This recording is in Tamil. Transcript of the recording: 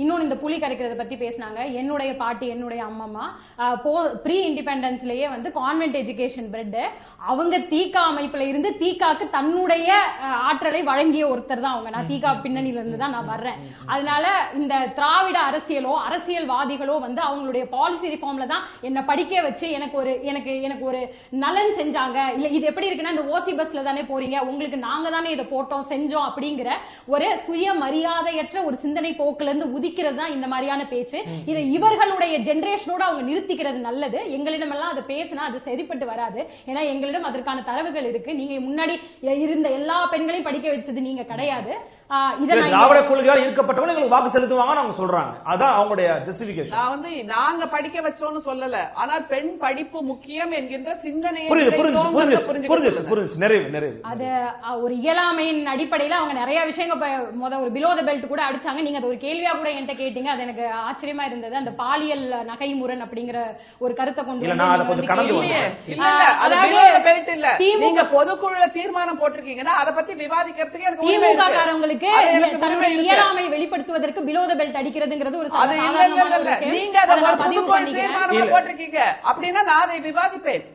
இன்னொன்னு இந்த புலி கரைக்கிறத பத்தி பேசினாங்க. என்னுடைய பாட்டி என்னுடைய அம்மம்மா ப்ரீ இண்டிபெண்டன்ஸ்லயே வந்து கான்வென்ட் எஜுகேஷன் பிரெட் அவங்க தீகா அமைப்புல இருந்து தீகாக்கு தன்னுடைய ஆற்றலை வழங்கிய ஒருத்தர் தான் அவங்க. நான் தீகா பின்னணியில இருந்து தான் நான் வர்றேன். அதனால இந்த திராவிட அரசியலோ அரசியல்வாதிகளோ வந்து அவங்களுடைய பாலிசி ரிஃபார்ம்ல தான் என்ன படிக்க வச்சு எனக்கு ஒரு எனக்கு எனக்கு ஒரு நலன் செஞ்சாங்க. இல்ல இது எப்படி இருக்குன்னா இந்த ஓசி பஸ்ல தானே போறீங்க. உங்களுக்கு நாங்க தானே இதை போட்டோம் செஞ்சோம் அப்படிங்கிற ஒரு சுய மரியாதையற்ற ஒரு சிந்தனை போக்குல இருந்து உதிக்கிறது தான் இந்த மாதிரியான பேச்சு. இதை இவர்களுடைய ஜெனரேஷனோட அவங்க நிறுத்திக்கிறது நல்லது. எங்களிடம் எல்லாம் அதை பேசினா அது சரிப்பட்டு வராது. ஏன்னா எங்களிடம் அதற்கான தரவுகள் இருக்கு. நீங்க முன்னாடி இருந்த எல்லா பெண்களையும் படிக்க வச்சது நீங்க கிடையாது. இதை திராவிட கொள்கையால் எங்களுக்கு வாக்கு செலுத்துவாங்கன்னு அவங்க சொல்றாங்க. அதான் அவங்களுடைய ஜஸ்டிபிகேஷன் நான் வந்து நாங்க படிக்க வச்சோம்னு சொல்லல. ஆனால் பெண் படிப்பு முக்கியம் என்கின்ற சிந்தனையை புரியுது புரிஞ்சு புரிஞ்சு புரிஞ்சு. புரிஞ்சு நிறைவு நிறைவு. அது ஒரு இயலாமையின் அடிப்படையில அவங்க நிறைய விஷயங்கள் இப்ப முத ஒரு பிலோ த பெல்ட் கூட அடிச்சாங்க. நீங்க அது ஒரு கேள்வியா கூட என்கிட்ட கேட்டீங்க. அது எனக்கு ஆச்சரியமா இருந்தது. அந்த பாலியல் நகைமுரண் அப்படிங்கிற ஒரு கருத்தை கொண்டு நான் அதை கொஞ்சம் கடந்து கேள்வி- இல்லையே இல்ல இல்ல அது அதாவது belt இல்ல நீங்க பொதுக்குழுல தீர்மானம் போட்டிருக்கீங்கன்னா அதை பத்தி விவாதிக்கிறதுக்கு எனக்கு உரிமை திமுக இருக்கு. காரங்களுக்கு தன்னுடைய. இயலாமை வெளிப்படுத்துவதற்கு பிலோ த பெல்ட் அடிக்கிறதுங்கிறது ஒரு அது இல்ல இல்ல. நீங்க அதை பொதுக்குழு தீர்மானமா. போட்டிருக்கீங்க அப்படின்னா நான் அதை விவாதிப்பேன்